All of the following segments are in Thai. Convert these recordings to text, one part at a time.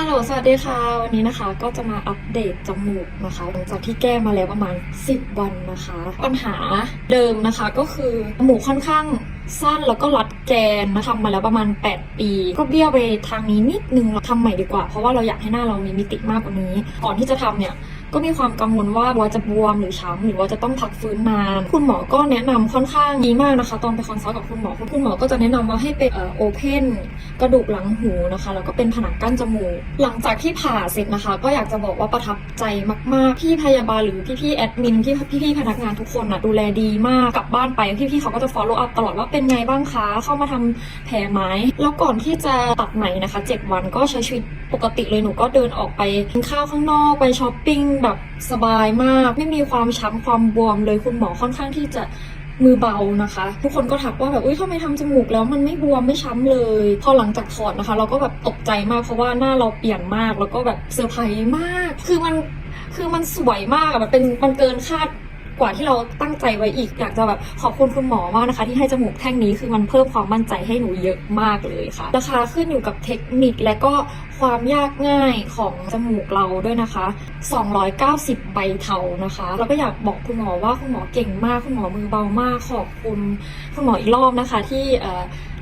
ฮัลโหล สวัสดีค่ะ วันนี้นะคะก็จะมาอัปเดตจมูกนะคะ หลังจากที่แก้มาแล้วประมาณ 10 วันนะคะ ปัญหาเดิมนะคะก็คือจมูกค่อนข้างสั้นแล้วก็รัดแกนนะทำมาแล้วประมาณ 8 ปี ก็เบี้ยวไปทางนี้นิดนึงทำใหม่ดีกว่า เพราะว่าเราอยากให้หน้าเรามีมิติมากกว่านี้ ก่อนที่จะทำเนี่ยก็มีความกังวลว่าว่าจะบวมหรือช้ำหรือว่าจะต้องพักฟื้นนาน คุณหมอก็แนะนำค่อนข้างดีมากนะคะ ตอนไปคอนซัลท์กับคุณหมอคุณหมอก็จะแนะนำว่าให้เป็นโอเพน กระดูกหลังหูนะคะ แล้วก็เป็นผนังกั้นจมูก หลังจากที่ผ่าเสร็จนะคะ ก็อยากจะบอกว่าประทับใจมากๆ พี่พยาบาลหรือพี่ๆแอดมินพี่พี่ๆพนักงานทุกคนนะดูแลดีมาก กลับบ้านไปพี่ๆเขาก็จะ follow up ตลอดว่าเป็นไงบ้างคะ เข้ามาทำแผลไหมแล้วก่อนที่จะตัดไหมนะคะ 7 วันก็ใช้ชีวิตปกติเลยหนูก็เดินออกไปกินข้าวข้างนอกไปช้อปปิ้งแบบสบายมาก ไม่มีความช้ำความบวมเลยคุณหมอค่อนข้างที่จะ มือเบานะคะ ทุกคนก็ทักว่าแบบอุ้ยทำไมทำจมูกแล้วมันไม่บวมไม่ช้ำเลย พอหลังจากถอดนะคะ เราก็แบบตกใจมากเพราะว่าหน้าเราเปลี่ยนมากแล้วก็แบบเซอร์ไพรส์มาก คือมันคือมันสวยมากอะมันเป็นมันเกินคาด กว่าที่เราตั้งใจไว้อีก อยากจะแบบขอบคุณคุณหมอมากนะคะ ที่ให้จมูกแท่งนี้คือมันเพิ่มความมั่นใจให้หนูเยอะมากเลยค่ะ ราคาขึ้นอยู่กับเทคนิคและก็ความยากง่ายของจมูกเราด้วยนะคะ 290 ใบเทานะคะ แล้วก็อยากบอกคุณหมอว่าคุณหมอเก่งมาก คุณหมอมือเบามาก ขอบคุณคุณหมออีกรอบนะคะ ที่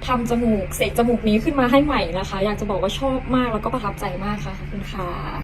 ทำจมูกเสกจมูกนี้ขึ้นมาให้ใหม่นะคะ อยากจะบอกว่าชอบมากแล้วก็ประทับใจมากค่ะขอบคุณค่ะ